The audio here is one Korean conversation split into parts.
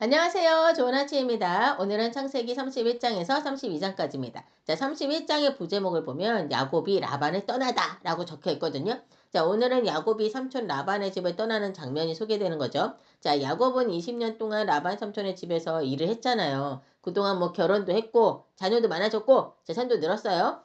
안녕하세요. 좋은 아침입니다. 오늘은 창세기 31장에서 32장까지입니다. 자, 31장의 부제목을 보면 야곱이 라반을 떠나다 라고 적혀 있거든요. 자, 오늘은 야곱이 삼촌 라반의 집을 떠나는 장면이 소개되는 거죠. 자, 야곱은 20년 동안 라반 삼촌의 집에서 일을 했잖아요. 그동안 뭐 결혼도 했고, 자녀도 많아졌고, 재산도 늘었어요.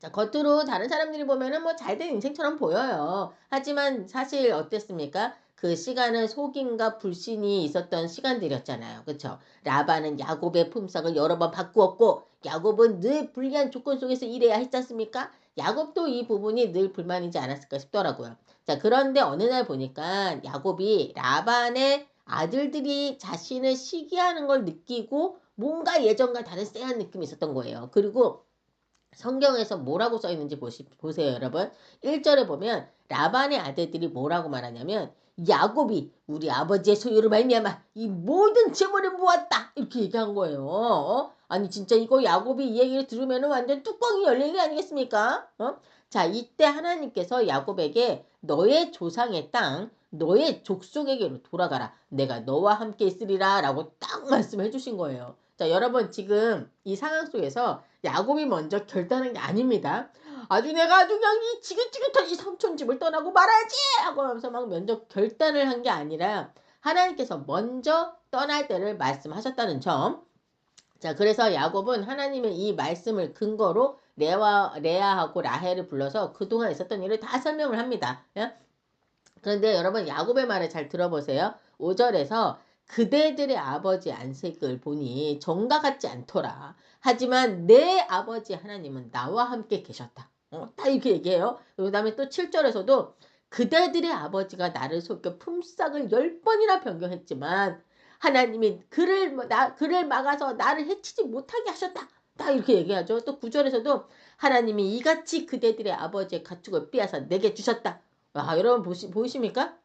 자, 겉으로 다른 사람들이 보면은 뭐 잘 된 인생처럼 보여요. 하지만 사실 어땠습니까? 그 시간은 속임과 불신이 있었던 시간들이었잖아요. 그쵸? 라반은 야곱의 품삯을 여러 번 바꾸었고, 야곱은 늘 불리한 조건 속에서 일해야 했지 않습니까? 야곱도 이 부분이 늘 불만이지 않았을까 싶더라고요. 자, 그런데 어느 날 보니까 야곱이 라반의 아들들이 자신을 시기하는 걸 느끼고 뭔가 예전과 다른 쎄한 느낌이 있었던 거예요. 그리고 성경에서 뭐라고 써 있는지 보시, 보세요, 여러분. 1절에 보면 라반의 아들들이 뭐라고 말하냐면 야곱이 우리 아버지의 소유를 말미암아 이 모든 재물을 모았다 이렇게 얘기한 거예요. 어? 아니 진짜 이거 야곱이 이 얘기를 들으면 완전 뚜껑이 열린 게 아니겠습니까? 어? 자 이때 하나님께서 야곱에게 너의 조상의 땅 너의 족속에게로 돌아가라 내가 너와 함께 있으리라 라고 딱 말씀해 주신 거예요. 자 여러분 지금 이 상황 속에서 야곱이 먼저 결단한 게 아닙니다. 아주 내가 아주 그냥 이 지긋지긋한 이 삼촌 집을 떠나고 말아야지 하고 하면서 막 먼저 결단을 한 게 아니라 하나님께서 먼저 떠날 때를 말씀하셨다는 점. 자, 그래서 야곱은 하나님의 이 말씀을 근거로 레와, 레아하고 라헬을 불러서 그동안 있었던 일을 다 설명을 합니다. 예? 그런데 여러분 야곱의 말을 잘 들어보세요. 5절에서 그대들의 아버지 안색을 보니 정과 같지 않더라. 하지만 내 아버지 하나님은 나와 함께 계셨다. 어, 딱 이렇게 얘기해요. 그 다음에 또 7절에서도 그대들의 아버지가 나를 속여 품삯을 열 번이나 변경했지만 하나님이 그를 나 그를 막아서 나를 해치지 못하게 하셨다. 딱 이렇게 얘기하죠. 또 9절에서도 하나님이 이같이 그대들의 아버지의 가축을 빼앗아 내게 주셨다. 아, 여러분 보시, 보이십니까?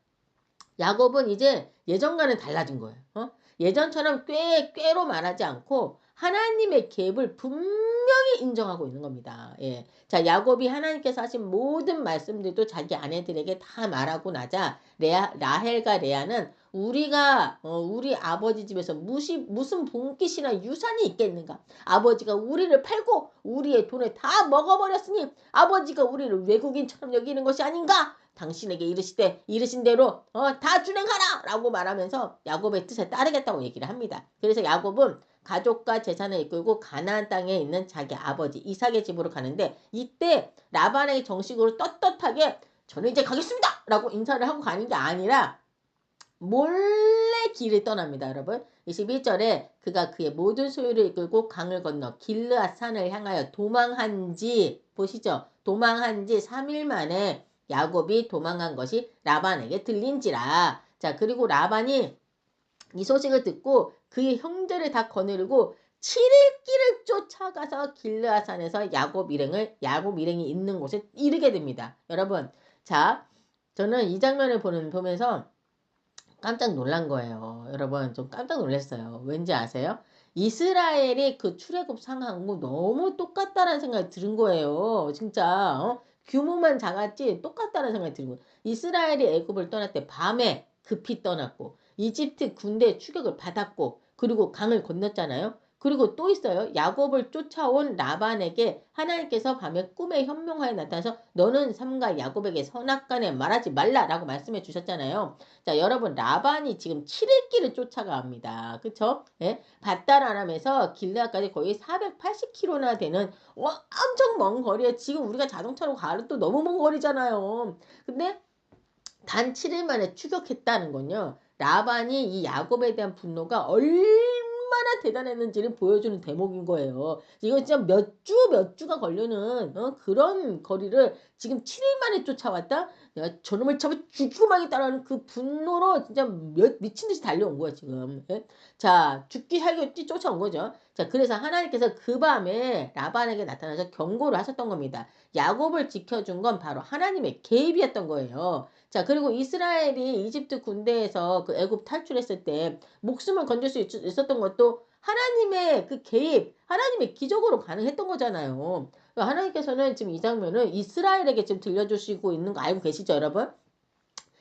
야곱은 이제 예전과는 달라진 거예요. 어? 예전처럼 꽤, 꾀로 말하지 않고 하나님의 갭을 분명히 인정하고 있는 겁니다. 예. 자, 야곱이 하나님께서 하신 모든 말씀들도 자기 아내들에게 다 말하고 나자 레아, 라헬과 레아는 우리가 어, 우리 아버지 집에서 무시, 무슨 본깃이나 유산이 있겠는가? 아버지가 우리를 팔고 우리의 돈을 다 먹어버렸으니 아버지가 우리를 외국인처럼 여기는 것이 아닌가? 당신에게 이르시되 이르신 대로 어, 다 준행하라 라고 말하면서 야곱의 뜻에 따르겠다고 얘기를 합니다. 그래서 야곱은 가족과 재산을 이끌고 가나안 땅에 있는 자기 아버지 이삭의 집으로 가는데 이때 라반에게 정식으로 떳떳하게 저는 이제 가겠습니다! 라고 인사를 하고 가는 게 아니라 몰래 길을 떠납니다, 여러분. 21절에 그가 그의 모든 소유를 이끌고 강을 건너 길르앗 산을 향하여 도망한 지 보시죠. 도망한 지 3일 만에 야곱이 도망간 것이 라반에게 들린지라. 자, 그리고 라반이 이 소식을 듣고 그의 형제를 다 거느리고 7일 길을 쫓아가서 길르아산에서 야곱 일행을 야곱 일행이 있는 곳에 이르게 됩니다. 여러분, 자, 저는 이 장면을 보는 보면서 깜짝 놀란 거예요. 여러분, 좀 깜짝 놀랐어요. 왠지 아세요? 이스라엘의 그 출애굽 상황하고 너무 똑같다라는 생각이 드는 거예요. 진짜 어? 규모만 작았지 똑같다는 생각이 거예요. 이스라엘이 애굽을 떠날 때 밤에 급히 떠났고 이집트 군대 추격을 받았고 그리고 강을 건넜잖아요. 그리고 또 있어요. 야곱을 쫓아온 라반에게 하나님께서 밤에 꿈에 현명하에 나타나서 너는 삼가 야곱에게 선악간에 말하지 말라라고 말씀해 주셨잖아요. 자, 여러분 라반이 지금 7일 길을 쫓아갑니다. 그쵸? 예? 바다라람에서 길르앗까지 거의 480km나 되는 와, 엄청 먼 거리에 지금 우리가 자동차로 가도 또 너무 먼 거리잖아요. 근데 단 7일 만에 추격했다는 건요. 라반이 이 야곱에 대한 분노가 얼 마나 대단했는지를 보여주는 대목인 거예요. 이거 진짜 몇 주, 몇 주가 걸리는 어? 그런 거리를 지금 7일 만에 쫓아왔다? 내가 저놈을 잡아 죽고 마겠다라는 그 분노로 진짜 몇, 미친 듯이 달려온 거야, 지금. 예? 자, 죽기 살기 쫓아온 거죠. 자, 그래서 하나님께서 그 밤에 라반에게 나타나서 경고를 하셨던 겁니다. 야곱을 지켜준 건 바로 하나님의 개입이었던 거예요. 자, 그리고 이스라엘이 이집트 군대에서 그 애굽 탈출했을 때 목숨을 건질 수 있, 었던 것도 하나님의 그 개입, 하나님의 기적으로 가능했던 거잖아요. 그러니까 하나님께서는 지금 이 장면을 이스라엘에게 지금 들려주시고 있는 거 알고 계시죠, 여러분?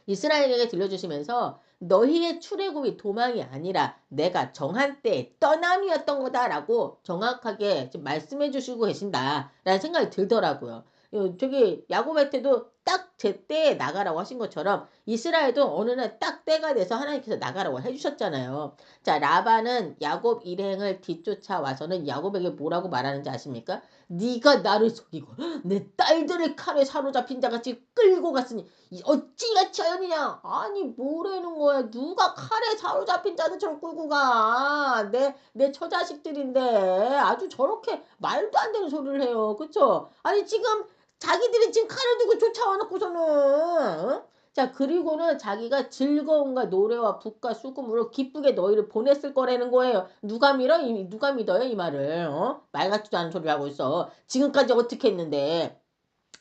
이스라엘에게 들려주시면서 너희의 출애굽이 도망이 아니라 내가 정한 때에 떠남이었던 거다라고 정확하게 지금 말씀해 주시고 계신다라는 생각이 들더라고요. 어, 저기 야곱한테도 딱 제 때에 나가라고 하신 것처럼 이스라엘도 어느 날 딱 때가 돼서 하나님께서 나가라고 해주셨잖아요. 자 라반은 야곱 일행을 뒤쫓아 와서는 야곱에게 뭐라고 말하는지 아십니까? 네가 나를 속이고 내 딸들의 칼에 사로잡힌 자같이 끌고 갔으니 어찌같이 하였느냐? 아니 뭐라는 거야? 누가 칼에 사로잡힌 자들처럼 끌고 가? 내 내 처자식들인데 아주 저렇게 말도 안 되는 소리를 해요. 그쵸? 아니 지금 자기들이 지금 칼을 들고 쫓아와 놓고서는 어? 자 그리고는 자기가 즐거움과 노래와 북과 수금으로 기쁘게 너희를 보냈을 거라는 거예요. 누가 믿어? 이, 누가 믿어요 이 말을? 어? 말 같지도 않은 소리를 하고 있어. 지금까지 어떻게 했는데?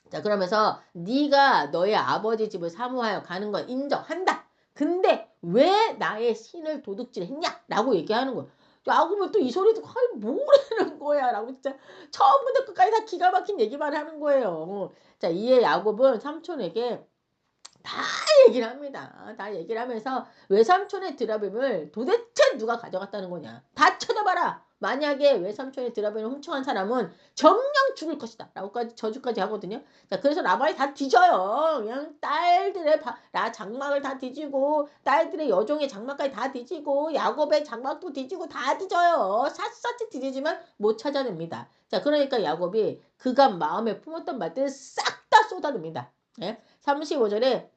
자 그러면서 네가 너의 아버지 집을 사모하여 가는 건 인정한다. 근데 왜 나의 신을 도둑질했냐? 라고 얘기하는 거예요. 야구면 또 이 소리 듣고 아이 뭐라는 거야 라고 진짜 처음부터 끝까지 다 기가 막힌 얘기만 하는 거예요. 자 이에 야곱은 삼촌에게 다 얘기를 합니다. 다 얘기를 하면서 외삼촌의 드라빔을 도대체 누가 가져갔다는 거냐. 다 찾아봐라. 만약에 외삼촌의 드라빔을 훔쳐간 사람은 정령 죽을 것이다. 라고까지 저주까지 하거든요. 자, 그래서 라반이 다 뒤져요. 그냥 딸들의 바, 라 장막을 다 뒤지고 딸들의 여종의 장막까지 다 뒤지고 야곱의 장막도 뒤지고 다 뒤져요. 샅샅이 뒤지지만 못 찾아냅니다. 자, 그러니까 야곱이 그간 마음에 품었던 말들을 싹 다 쏟아냅니다. 예? 35절에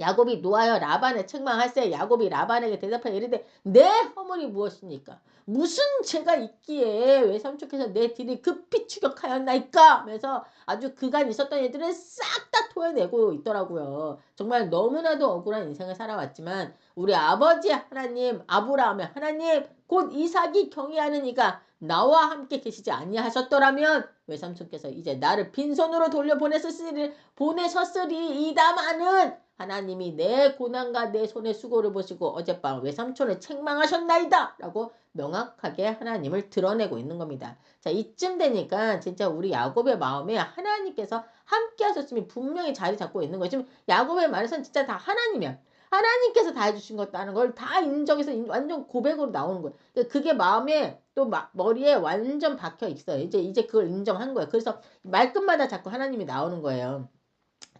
야곱이 노하여 라반의 책망할세 야곱이 라반에게 대답하여 이르되 내 허물이 무엇입니까? 무슨 죄가 있기에 외삼촌께서 내 뒤를 급히 추격하였나이까? 하면서 아주 그간 있었던 일들을 싹다 토해내고 있더라고요. 정말 너무나도 억울한 인생을 살아왔지만 우리 아버지 하나님, 아브라함의 하나님, 곧 이삭이 경외하는 이가 나와 함께 계시지 아니하셨더라면 외삼촌께서 이제 나를 빈손으로 돌려보냈으리 보내셨으리이다마는 하나님이 내 고난과 내 손의 수고를 보시고 어젯밤 외삼촌을 책망하셨나이다 라고 명확하게 하나님을 드러내고 있는 겁니다. 자 이쯤 되니까 진짜 우리 야곱의 마음에 하나님께서 함께 하셨음이 분명히 자리 잡고 있는. 지금 야곱의 말에서는 진짜 다 하나님이야. 하나님께서 다 해주신 것다는 걸 다 인정해서 완전 고백으로 나오는 거예요. 그게 마음에 또 마, 머리에 완전 박혀 있어요. 이제 이제 그걸 인정한 거예요. 그래서 말끝마다 자꾸 하나님이 나오는 거예요.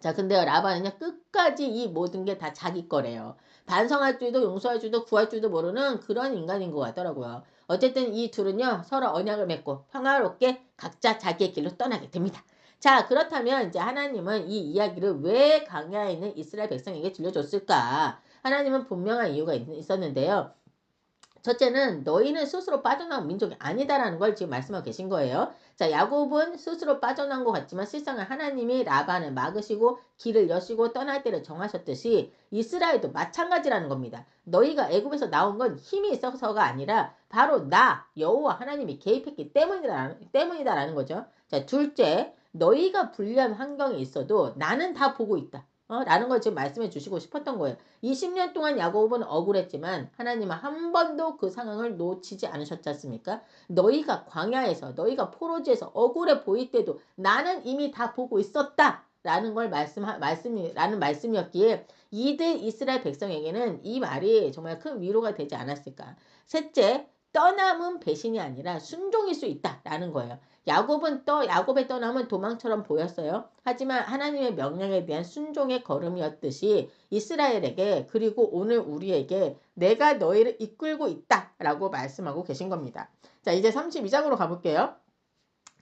자, 근데 라반은요, 끝까지 이 모든 게 다 자기 거래요. 반성할 줄도 용서할 줄도 구할 줄도 모르는 그런 인간인 것 같더라고요. 어쨌든 이 둘은요, 서로 언약을 맺고 평화롭게 각자 자기의 길로 떠나게 됩니다. 자, 그렇다면 이제 하나님은 이 이야기를 왜 강야에 있는 이스라엘 백성에게 들려줬을까? 하나님은 분명한 이유가 있, 었는데요 첫째는 너희는 스스로 빠져나온 민족이 아니다라는 걸 지금 말씀하고 계신 거예요. 자, 야곱은 스스로 빠져나온 것 같지만 실상은 하나님이 라반을 막으시고 길을 여시고 떠날 때를 정하셨듯이 이스라엘도 마찬가지라는 겁니다. 너희가 애굽에서 나온 건 힘이 있어서가 아니라 바로 나 여호와 하나님이 개입했기 때문이다 때문이다라는 거죠. 자, 둘째, 너희가 불리한 환경에 있어도 나는 다 보고 있다. 어? 라는 걸 지금 말씀해 주시고 싶었던 거예요. 20년 동안 야곱은 억울했지만 하나님은 한 번도 그 상황을 놓치지 않으셨지 않습니까? 너희가 광야에서 너희가 포로지에서 억울해 보일 때도 나는 이미 다 보고 있었다. 라는 걸 말씀, 말씀이, 라는 말씀이었기에 이들 이스라엘 백성에게는 이 말이 정말 큰 위로가 되지 않았을까. 셋째, 떠남은 배신이 아니라 순종일 수 있다라는 거예요. 야곱은 떠 야곱의 떠남은 도망처럼 보였어요. 하지만 하나님의 명령에 대한 순종의 걸음이었듯이 이스라엘에게 그리고 오늘 우리에게 내가 너희를 이끌고 있다라고 말씀하고 계신 겁니다. 자, 이제 32장으로 가볼게요.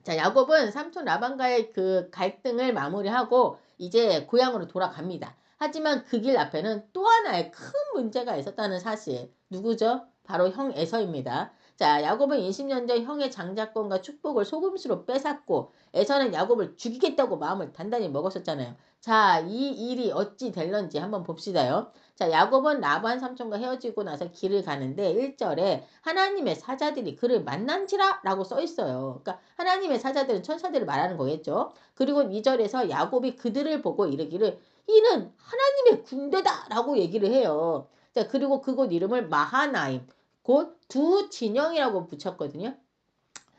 자, 야곱은 삼촌 라반과의 그 갈등을 마무리하고 이제 고향으로 돌아갑니다. 하지만 그 길 앞에는 또 하나의 큰 문제가 있었다는 사실. 누구죠? 바로 형 에서입니다. 자, 야곱은 20년 전 형의 장자권과 축복을 소금수로 뺏었고 에서는 야곱을 죽이겠다고 마음을 단단히 먹었었잖아요. 자, 이 일이 어찌 될런지 한번 봅시다요. 자, 야곱은 라반 삼촌과 헤어지고 나서 길을 가는데 1절에 하나님의 사자들이 그를 만난지라 라고 써 있어요. 그러니까 하나님의 사자들은 천사들을 말하는 거겠죠. 그리고 2절에서 야곱이 그들을 보고 이르기를 이는 하나님의 군대다 라고 얘기를 해요. 자, 그리고 그곳 이름을 마하나임. 곧 두 진영이라고 붙였거든요.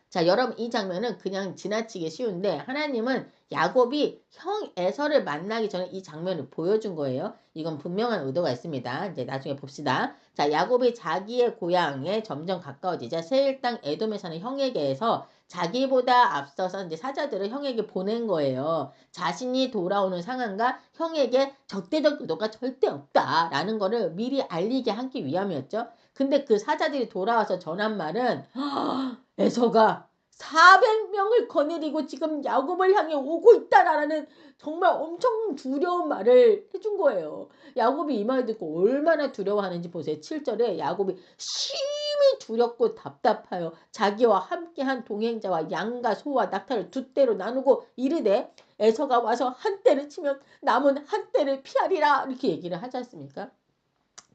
자, 여러분 이 장면은 그냥 지나치기 쉬운데 하나님은 야곱이 형 에서를 만나기 전에 이 장면을 보여준 거예요. 이건 분명한 의도가 있습니다. 이제 나중에 봅시다. 자, 야곱이 자기의 고향에 점점 가까워지자 세일 땅 에돔에 사는 형에게서 자기보다 앞서서 이제 사자들을 형에게 보낸 거예요. 자신이 돌아오는 상황과 형에게 적대적 의도가 절대 없다라는 거를 미리 알리게 하기 위함이었죠. 근데 그 사자들이 돌아와서 전한 말은 에서가 400명을 거느리고 지금 야곱을 향해 오고 있다라는 정말 엄청 두려운 말을 해준 거예요. 야곱이 이말 듣고 얼마나 두려워하는지 보세요. 7절에 야곱이 심히 두렵고 답답하여 자기와 함께한 동행자와 양과 소와 낙타를 두 떼로 나누고 이르되 에서가 와서 한 떼를 치면 남은 한 떼를 피하리라 이렇게 얘기를 하지 않습니까?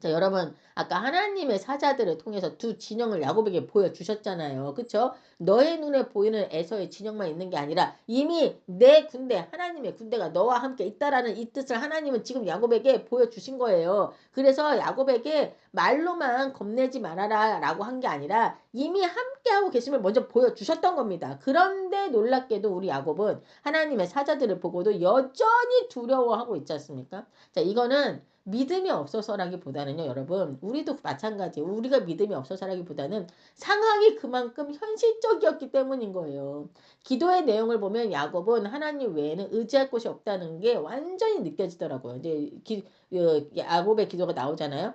자, 여러분, 아까 하나님의 사자들을 통해서 두 진영을 야곱에게 보여주셨잖아요. 그쵸? 너의 눈에 보이는 에서의 진영만 있는 게 아니라 이미 내 군대, 하나님의 군대가 너와 함께 있다라는 이 뜻을 하나님은 지금 야곱에게 보여주신 거예요. 그래서 야곱에게 말로만 겁내지 말아라 라고 한 게 아니라 이미 함께하고 계심을 먼저 보여주셨던 겁니다. 그런데 놀랍게도 우리 야곱은 하나님의 사자들을 보고도 여전히 두려워하고 있지 않습니까? 자, 이거는 믿음이 없어서라기보다는요, 여러분, 우리도 마찬가지. 우리가 믿음이 없어서라기보다는 상황이 그만큼 현실적이었기 때문인 거예요. 기도의 내용을 보면 야곱은 하나님 외에는 의지할 곳이 없다는 게 완전히 느껴지더라고요. 이제 기, 어, 야곱의 기도가 나오잖아요.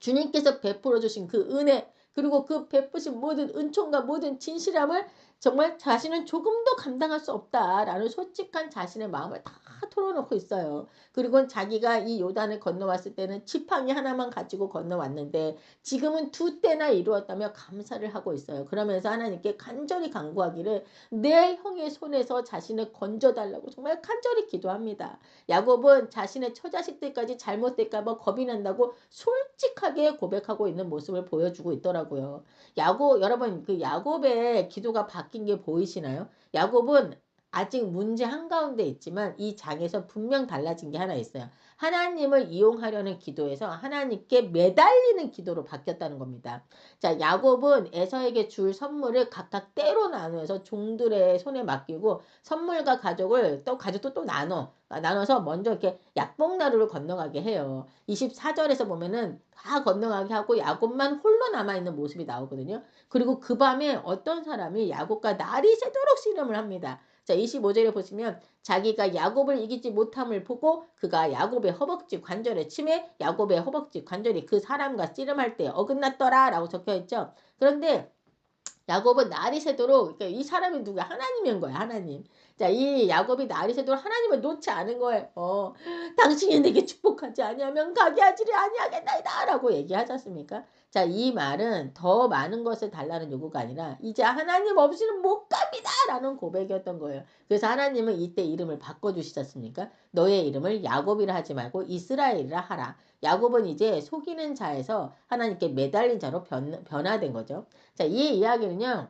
주님께서 베풀어 주신 그 은혜 그리고 그 베푸신 모든 은총과 모든 진실함을 정말 자신은 조금도 감당할 수 없다라는 솔직한 자신의 마음을 다 털어놓고 있어요. 그리고 자기가 이 요단을 건너왔을 때는 지팡이 하나만 가지고 건너왔는데 지금은 두 때나 이루었다며 감사를 하고 있어요. 그러면서 하나님께 간절히 간구하기를 내 형의 손에서 자신을 건져달라고 정말 간절히 기도합니다. 야곱은 자신의 처자식들까지 잘못될까봐 겁이 난다고 솔직하게 고백하고 있는 모습을 보여주고 있더라고요. 야곱 여러분 그 야곱의 기도가 바뀐 게 보이시나요? 야곱은 아직 문제 한가운데 있지만 이 장에서 분명 달라진 게 하나 있어요. 하나님을 이용하려는 기도에서 하나님께 매달리는 기도로 바뀌었다는 겁니다. 자, 야곱은 에서에게 줄 선물을 각각 때로 나누어서 종들의 손에 맡기고 선물과 가족을 또 가족도 또 나눠 나눠서 먼저 이렇게 약봉나루를 건너가게 해요. 24절에서 보면은 다 건너가게 하고 야곱만 홀로 남아 있는 모습이 나오거든요. 그리고 그 밤에 어떤 사람이 야곱과 날이 새도록 씨름을 합니다. 자, 25절에 보시면 자기가 야곱을 이기지 못함을 보고 그가 야곱의 허벅지 관절에 침해 야곱의 허벅지 관절이 그 사람과 씨름할 때 어긋났더라 라고 적혀 있죠. 그런데 야곱은 날이 새도록 그러니까 이 사람이 누구야? 하나님인 거야. 하나님. 자, 이 야곱이 날이 새도록 하나님을 놓지 않은 거예요. 어, 당신이 내게 축복하지 아니하면 가게 하지를 아니하겠나이다 라고 얘기하지 않습니까? 자, 이 말은 더 많은 것을 달라는 요구가 아니라 이제 하나님 없이는 못 갑니다! 라는 고백이었던 거예요. 그래서 하나님은 이때 이름을 바꿔주시지 않습니까? 너의 이름을 야곱이라 하지 말고 이스라엘이라 하라. 야곱은 이제 속이는 자에서 하나님께 매달린 자로 변, 변화된 거죠. 자, 이 이야기는요.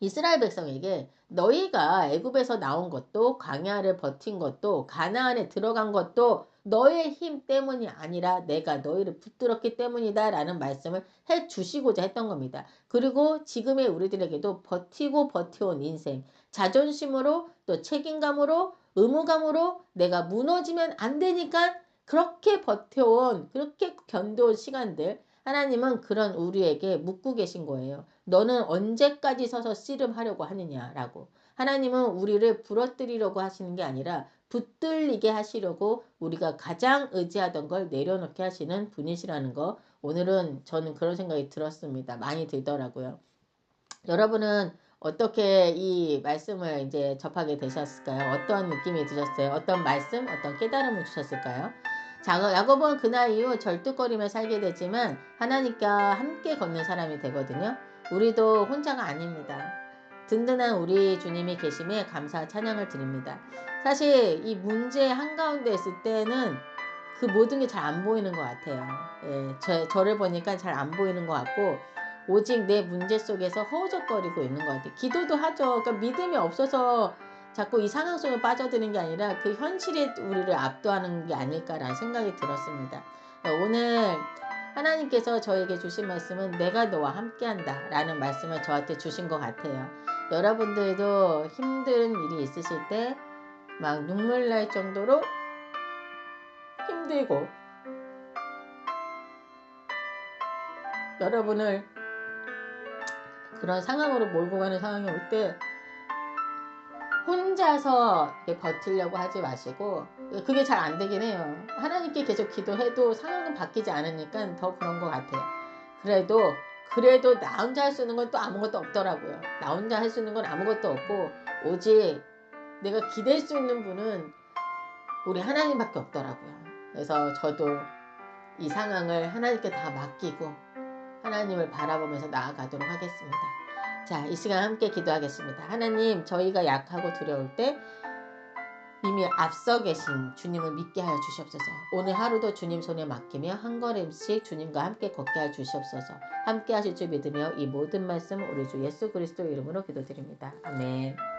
이스라엘 백성에게 너희가 애굽에서 나온 것도 광야를 버틴 것도 가나안에 들어간 것도 너의 힘 때문이 아니라 내가 너희를 붙들었기 때문이다 라는 말씀을 해 주시고자 했던 겁니다. 그리고 지금의 우리들에게도 버티고 버텨온 인생 자존심으로 또 책임감으로 의무감으로 내가 무너지면 안 되니까 그렇게 버텨온 그렇게 견뎌온 시간들 하나님은 그런 우리에게 묻고 계신 거예요. 너는 언제까지 서서 씨름하려고 하느냐라고. 하나님은 우리를 부러뜨리려고 하시는 게 아니라 붙들리게 하시려고 우리가 가장 의지하던 걸 내려놓게 하시는 분이시라는 거 오늘은 저는 그런 생각이 들었습니다. 많이 들더라고요. 여러분은 어떻게 이 말씀을 이제 접하게 되셨을까요? 어떤 느낌이 드셨어요? 어떤 말씀, 어떤 깨달음을 주셨을까요? 야곱은 그날 이후 절뚝거리며 살게 되지만 하나님과 함께 걷는 사람이 되거든요. 우리도 혼자가 아닙니다. 든든한 우리 주님이 계심에 감사 찬양을 드립니다. 사실 이 문제 한가운데 있을 때는 그 모든 게 잘 안 보이는 것 같아요. 예, 저, 저를 보니까 잘 안 보이는 것 같고 오직 내 문제 속에서 허우적거리고 있는 것 같아요. 기도도 하죠. 그러니까 믿음이 없어서 자꾸 이 상황 속에 빠져드는 게 아니라 그 현실이 우리를 압도하는 게 아닐까라는 생각이 들었습니다. 오늘 하나님께서 저에게 주신 말씀은 내가 너와 함께한다 라는 말씀을 저한테 주신 것 같아요. 여러분들도 힘든 일이 있으실 때 막 눈물 날 정도로 힘들고 여러분을 그런 상황으로 몰고 가는 상황이 올 때 혼자서 버티려고 하지 마시고 그게 잘 안 되긴 해요. 하나님께 계속 기도해도 상황은 바뀌지 않으니까 더 그런 것 같아요. 그래도 그래도 나 혼자 할 수 있는 건 또 아무것도 없더라고요. 나 혼자 할 수 있는 건 아무것도 없고 오직 내가 기댈 수 있는 분은 우리 하나님밖에 없더라고요. 그래서 저도 이 상황을 하나님께 다 맡기고 하나님을 바라보면서 나아가도록 하겠습니다. 자, 이 시간 함께 기도하겠습니다. 하나님, 저희가 약하고 두려울 때 이미 앞서 계신 주님을 믿게 하여 주시옵소서. 오늘 하루도 주님 손에 맡기며 한 걸음씩 주님과 함께 걷게 하여 주시옵소서. 함께 하실 줄 믿으며 이 모든 말씀 우리 주 예수 그리스도 이름으로 기도드립니다. 아멘.